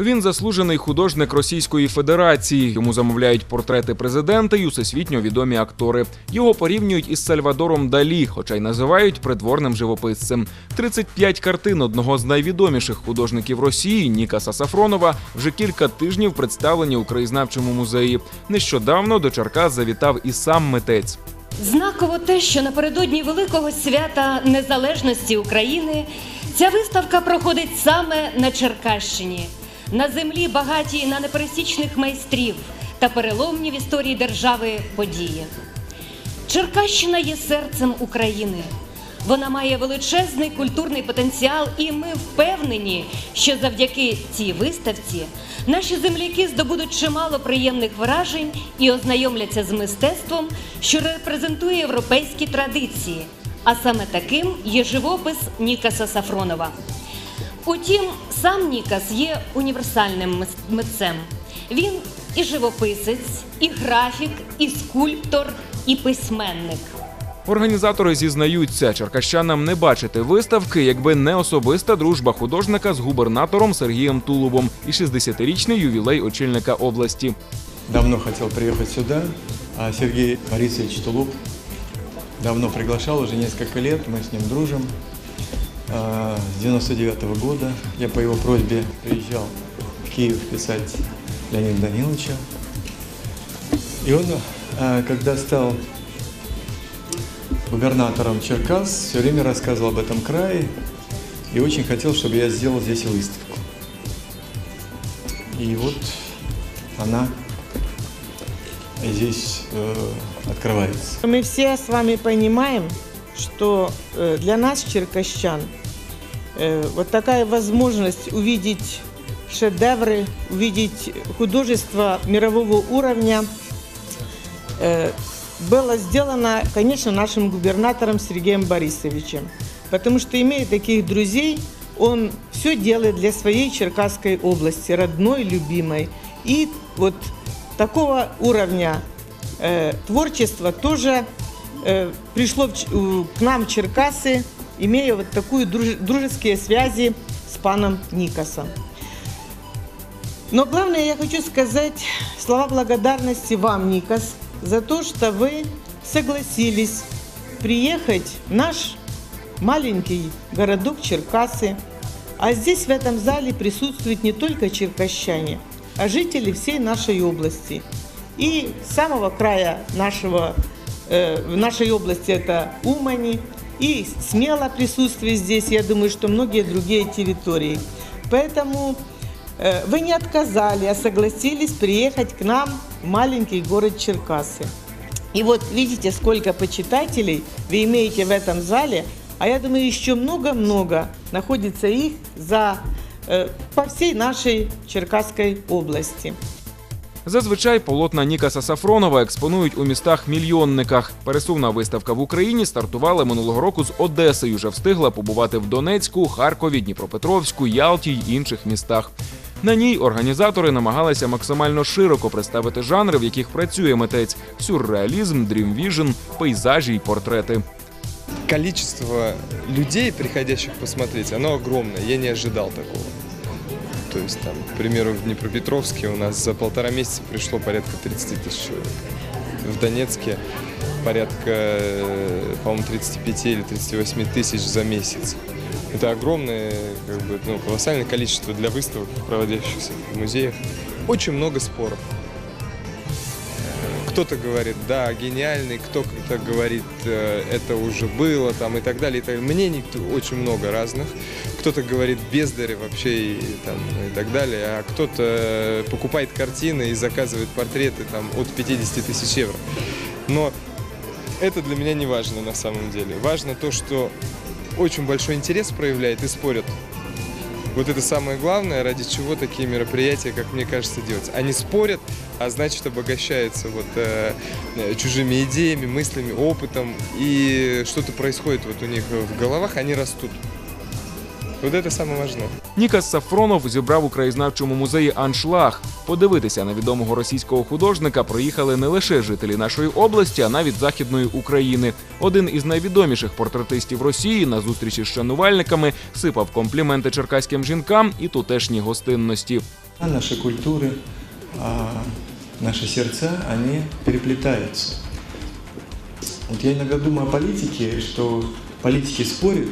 Він заслужений художник Російської Федерації. Йому замовляють портрети президента й усесвітньо відомі актори. Його порівнюють із Сальвадором Далі, хоча й називають придворним живописцем. 35 картин одного з найвідоміших художників Росії Нікаса Сафронова вже кілька тижнів представлені у краєзнавчому музеї. Нещодавно до Черкас завітав і сам митець. Знаково те, що напередодні великого свята незалежності України ця виставка проходить саме на Черкащині, на землі багатій на непересічних майстрів та переломні в історії держави події. Черкащина є серцем України. Вона має величезний культурний потенціал, і ми впевнені, що завдяки цій виставці наші земляки здобудуть чимало приємних вражень і ознайомляться з мистецтвом, що репрезентує європейські традиції. А саме таким є живопис Нікаса Сафронова. Утім, сам Нікас є універсальним митцем. Він і живописець, і графік, і скульптор, і письменник. Організатори зізнаються, черкащанам не бачити виставки, якби не особиста дружба художника з губернатором Сергієм Тулубом і 60-річний ювілей очільника області. Давно хотел приехать сюда, а Сергей Борисович Тулуп давно приглашал, уже несколько лет, мы с ним дружим. С 99 года я по его просьбе приезжал в Киев писать Леонида Даниловича. И он, а, когда стал губернатором Черкас, все время рассказывал об этом крае и очень хотел, чтобы я сделал здесь выставку. И вот она здесь э, открывается. Мы все с вами понимаем, что э, для нас, черкащан, вот такая возможность увидеть шедевры, увидеть художество мирового уровня э, было сделано, конечно, нашим губернатором Сергеем Борисовичем. Потому что, имея таких друзей, он все делает для своей Черкасской области, родной, любимой. И вот такого уровня э, творчества тоже э, пришло в к нам в Черкасы, имея вот такую друж- дружеские связи с паном Никосом. Но главное, я хочу сказать слова благодарности вам, Никос, за то, что вы согласились приехать в наш маленький городок Черкасы. А здесь, в этом зале, присутствуют не только черкащане, а жители всей нашей области. И с самого края нашего, э, в нашей области это Умани, и смело присутствие здесь, я думаю, что многие другие территории. Поэтому э, вы не отказали, а согласились приехать к нам в маленький город Черкасы. И вот видите, сколько почитателей вы имеете в этом зале, а я думаю, еще много-много находится их за, э, по всей нашей Черкасской области. Зазвичай полотна Нікаса Сафронова експонують у містах-мільйонниках. Пересувна виставка в Україні стартувала минулого року з Одеси і вже встигла побувати в Донецьку, Харкові, Дніпропетровську, Ялті й інших містах. На ній організатори намагалися максимально широко представити жанри, в яких працює митець: сюрреалізм, дрімвіжн, пейзажі й портрети. количество людей, приходящих посмотреть, оно огромное. Я не ожидал такого. То есть, там, к примеру, в Днепропетровске у нас за полтора месяца пришло порядка 30 тысяч человек. В Донецке порядка, э, по-моему, 35 или 38 тысяч за месяц. Это огромное, как бы, ну, колоссальное количество для выставок, проводящихся в музеях. Очень много споров. Кто-то говорит, да, гениальный, кто-то говорит, э, это уже было, там, и так далее. И так далее. Мнений очень много разных. Кто-то говорит, бездари вообще, и, там, и так далее. А кто-то э, покупает картины и заказывает портреты там, от 50 тысяч евро. Но это для меня не важно на самом деле. Важно то, что очень большой интерес проявляет и спорят. Вот это самое главное, ради чего такие мероприятия, как мне кажется, делаются. Они спорят, а значит обогащаются вот э, э, чужими идеями, мыслями, опытом, и что-то происходит вот у них в головах, они растут. Вот это самое важное. Нікас Сафронов зібрав у краєзнавчому музеї аншлаг. Подивитися на відомого російського художника приїхали не лише жителі нашої області, а навіть західної України. Один із найвідоміших портретистів Росії на зустрічі з шанувальниками сипав компліменти черкаським жінкам і тутешні гостинності. А наши культуры, а, наши сердца, они переплетаются. Вот я иногда думаю о политике, что политики спорят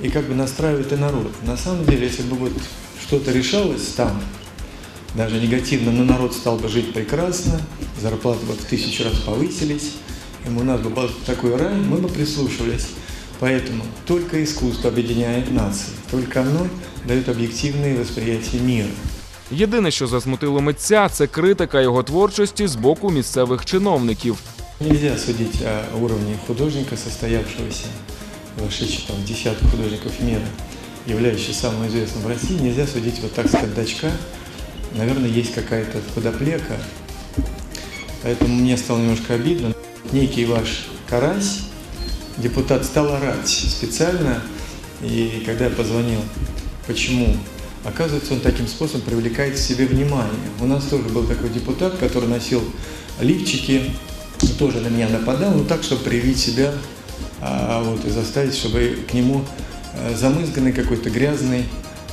и как бы настраивают и народ. На самом деле, если бы вот что-то решалось там, даже негативно, но народ стал бы жить прекрасно, зарплаты бы в тысячу раз повысились, и у нас бы был такой рай, мы бы прислушивались. Поэтому только искусство объединяет нации, только оно дает объективное восприятие мира. Єдине, що засмутило митця, це критика його творчості з боку місцевих чиновників. Нельзя судить о уровне художника, состоявшегося, Вошедшего там, в десятку художников мира, являющийся самым известным в России, нельзя судить вот так с кондачка. Наверное, есть какая-то подоплека. Поэтому мне стало немножко обидно. Некий ваш карась, депутат, стал орать специально. И когда я позвонил, почему? Оказывается, он таким способом привлекает к себе внимание. У нас тоже был такой депутат, который носил лифчики, тоже на меня нападал, но так, чтобы проявить себя вот, и заставить, чтобы к нему а, замызганный какой-то грязный,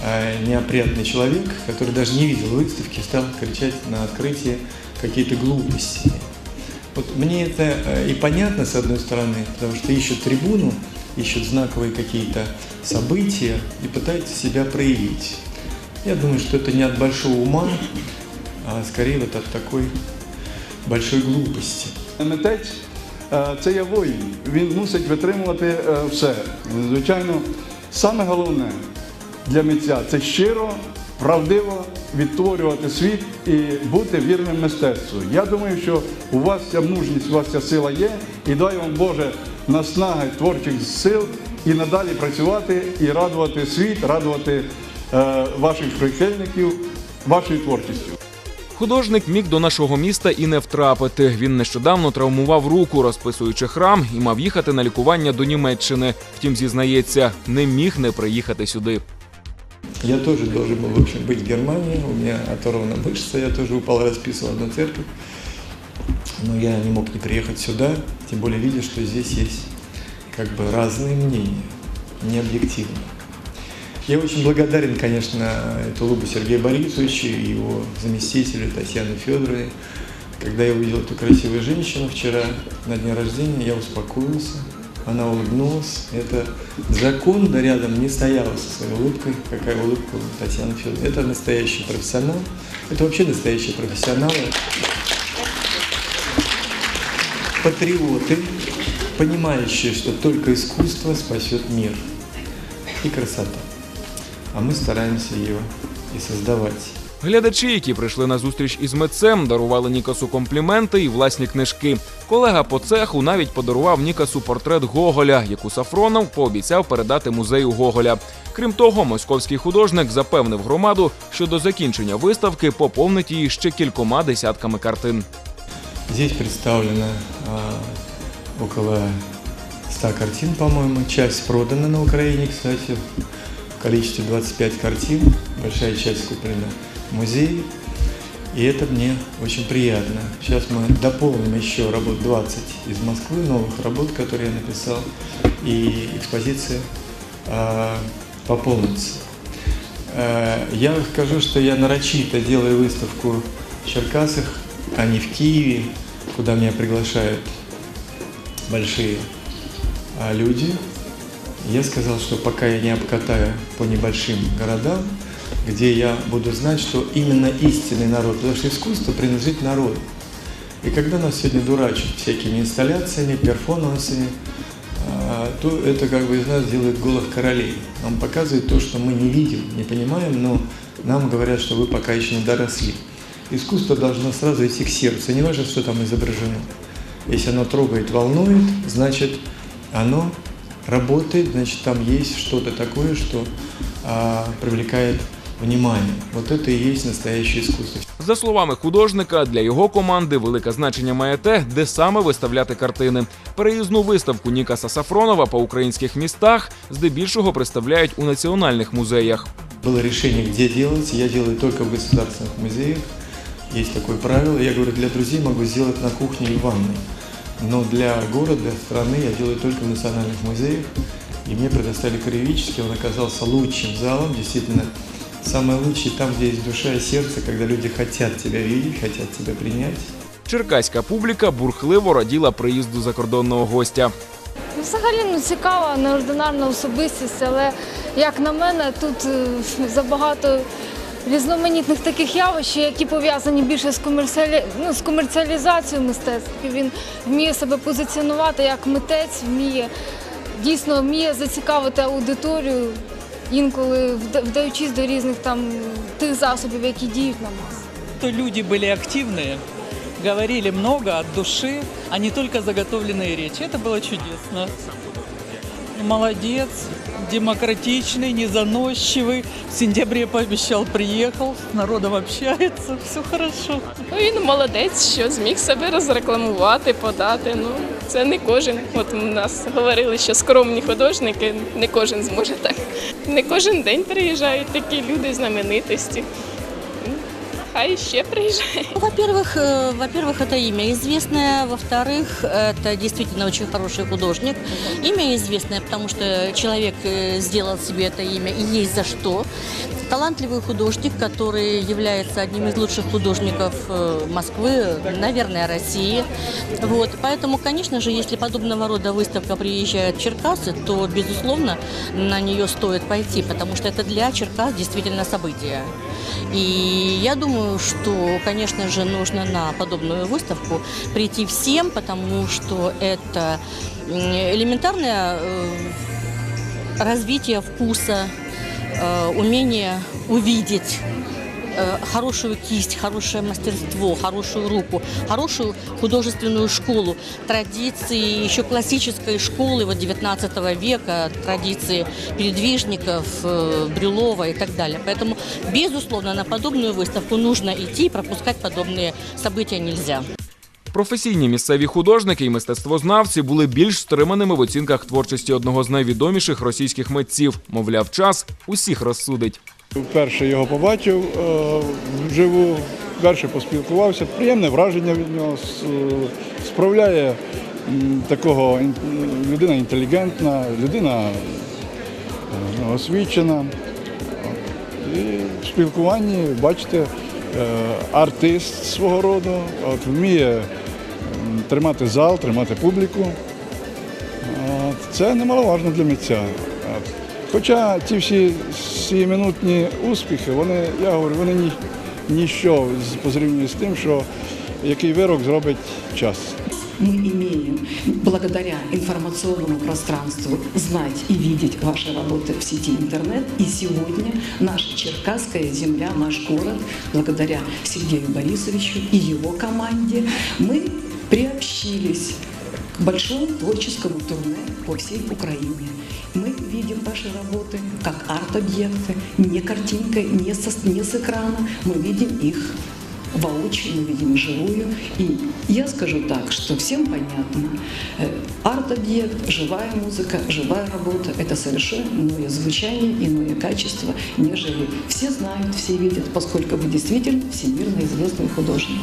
а, неопрятный человек, который даже не видел выставки, стал кричать на открытии какие-то глупости. Вот мне это э, и понятно, с одной стороны, потому что ищут трибуну, ищут знаковые какие-то события и пытаются себя проявить. Я думаю, что это не от большого ума, а скорее вот от такой большой глупости. Е, це є воїн. Він мусить витримувати е, все. Звичайно, саме головне для митця це щиро, правдиво відтворювати світ і бути вірним мистецтву. Я думаю, що у вас ця мужність, у вас ця сила є, і дай вам Боже наснаги творчих сил і надалі працювати і радувати світ, радувати е, ваших прихильників вашою творчістю. Художник міг до нашого міста і не втрапити. Він нещодавно травмував руку, розписуючи храм, і мав їхати на лікування до Німеччини. Втім, зізнається, не міг не приїхати сюди. Я тоже должен был, в общем, быть в Германии. У меня оторвана мышца, я тоже упал, расписывал одну церковь. Но я не мог не приехать сюда, тем более видя, что здесь есть как бы разные мнения, не объективно. Я очень благодарен, конечно, Тулубу Сергею Борисовичу и его заместителю Татьяне Федоровне. Когда я увидел эту красивую женщину вчера на дне рождения, я успокоился. Она улыбнулась. Это закон, да рядом не стояла со своей улыбкой, какая улыбка у Татьяны Федоровны. Это настоящий профессионал. Это вообще настоящие профессионалы. Патриоты, понимающие, что только искусство спасет мир и красота. А мы стараемся ее и создавать. Глядачі, які прийшли на зустріч із митцем, дарували Нікасу компліменти і власні книжки. Колега по цеху навіть подарував Нікасу портрет Гоголя, яку Сафронов пообіцяв передати музею Гоголя. Крім того, московський художник запевнив громаду, що до закінчення виставки поповнить її ще кількома десятками картин. Здесь представлено а, около 100 картин, по-моему. Часть продана на Украине, кстати, количестве 25 картин. Большая часть куплена в музее. И это мне очень приятно. Сейчас мы дополним еще работ 20 из Москвы, новых работ, которые я написал, и экспозиция а, пополнится. Э, Я скажу, что я нарочито делаю выставку в Черкасах, а не в Киеве, куда меня приглашают большие а, люди. Я сказал, что пока я не обкатаю по небольшим городам, где я буду знать, что именно истинный народ, потому что искусство принадлежит народу. И когда нас сегодня дурачат всякими инсталляциями, перформансами, а, то это как бы из нас делает голых королей. Нам показывает то, что мы не видим, не понимаем, но нам говорят, что вы пока еще не доросли. Искусство должно сразу идти к сердцу, не важно, что там изображено. Если оно трогает, волнует, значит, оно работает, значит, там есть что-то такое, что а, привлекает внимание. Вот это и есть настоящее искусство. За словами художника, для його команди велике значення має те, де саме виставляти картини. Переїзну виставку Нікаса Сафронова по українських містах здебільшого представляють у національних музеях. Было решение, где делать. Я делаю только в государственных музеях. Есть такое правило. Я говорю, для друзей могу сделать на кухне и в ванной. Но для города, страны я делаю только в национальных музеях. И мне предоставили Краеведческий, он оказался лучшим залом, действительно, самый лучший там, где есть душа и сердце, когда люди хотят тебя видеть, хотят тебя принять. Черкаська публіка бурхливо раділа приїзду закордонного гостя. Ну, Взагалі ну, цікава, неординарна особистість, але як на мене, тут е, забагато різноманітних таких явищ, які пов'язані більше з, комерціалі... ну, з комерціалізацією мистецтва. Він вміє себе позиціонувати як митець, вміє дійсно вміє зацікавити аудиторію, інколи вда- вдаючись до різних там тих засобів, які діють на нас. то люди были активные, говорили много от души, а не только заготовленные речи. Это было чудесно. Молодец, демократичный, незаносчивый. В сентябре пообещал, приехал, с народом общается, все хорошо. Ну, Він молодець, що зміг себе розрекламувати, подати. Ну, це не кожен. От у нас говорили, що скромні художники, не кожен зможе так. Не кожен день приїжджають такі люди, знаменитості Ну, Хай ще приїжджає. Ну, Во-первых, э, во-первых, это имя известное. Во-вторых, это действительно очень хороший художник. Имя известное, потому что человек э, сделал себе это имя и есть за что. Талантливый художник, который является одним из лучших художников э, Москвы, наверное, России. Вот. Поэтому, конечно же, если подобного рода выставка приезжает в Черкасы, то, безусловно, на нее стоит пойти, потому что это для Черкас действительно событие. И я думаю, что, конечно же, нужно на подобную выставку прийти всем, потому что это м, элементарное э, развитие вкуса, э, умение увидеть э, хорошую кисть, хорошее мастерство, хорошую руку, хорошую художественную школу, традиции еще классической школы вот 19 века, традиции передвижников, э, Брюлова и так далее. Поэтому, безусловно, на подобную выставку нужно идти, пропускать подобные события нельзя. Професійні місцеві художники і мистецтвознавці були більш стриманими в оцінках творчості одного з найвідоміших російських митців. Мовляв, час усіх розсудить. Вперше його побачив е, вживу, вперше поспілкувався. Приємне враження від нього е, справляє такого людина інтелігентна, людина е, ну, освічена. І в спілкуванні, бачите, артист свого роду, от, вміє тримати зал, тримати публіку. Це немаловажно для митця. От. Хоча ті всі сієминутні успіхи, вони, я говорю, вони ні, ніщо з- по зрівнянню з тим, що який вирок зробить час. мы имеем благодаря информационному пространству знать и видеть ваши работы в сети интернет. И сегодня наша Черкасская земля, наш город, благодаря Сергею Борисовичу и его команде, мы приобщились к большому творческому турне по всей Украине. Мы видим ваши работы как арт-объекты, не картинкой, не, со, не с экрана. Мы видим их воочию, мы видим живую. И я скажу так, что всем понятно, э, арт-объект, живая музыка, живая работа – это совершенно иное звучание, иное качество, нежели все знают, все видят, поскольку вы действительно всемирно известный художник.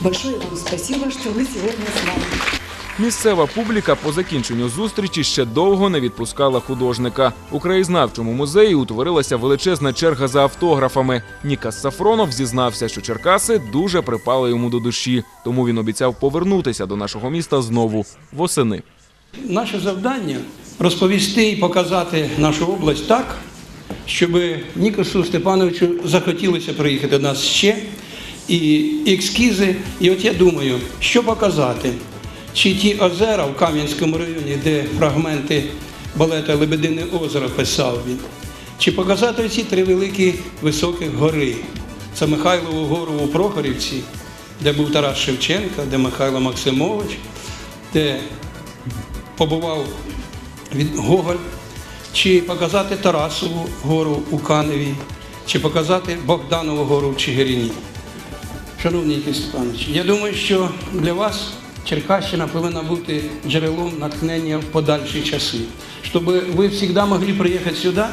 Большое вам спасибо, что вы сегодня с нами. Місцева публіка по закінченню зустрічі ще довго не відпускала художника. У краєзнавчому музеї утворилася величезна черга за автографами. Нікас Сафронов зізнався, що Черкаси дуже припали йому до душі, тому він обіцяв повернутися до нашого міста знову восени. Наше завдання розповісти і показати нашу область так, щоб Нікосу Степановичу захотілося приїхати до нас ще. І екскізи. І от я думаю, що показати. Чи ті озера в Кам'янському районі, де фрагменти балета Лебедине озеро писав він, чи показати ці три великі високі гори. Це Михайлову гору у Прохорівці, де був Тарас Шевченко, де Михайло Максимович, де побував Гоголь, чи показати Тарасову гору у Каневі, чи показати Богданову гору в Чигирині. Шановний Степанович, я думаю, що для вас Черкащина повинна бути джерелом натхнення в подальші часи, щоб ви завжди могли приїхати сюди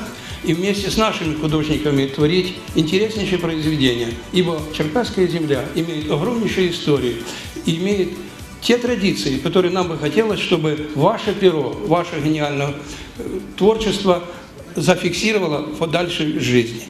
и вместе с нашими художниками творить интереснейшие произведения. Ибо Черкасская земля имеет огромнейшую историю, и имеет те традиции, которые нам бы хотелось, чтобы ваше перо, ваше гениальное э, творчество зафиксировало в подальшей жизни.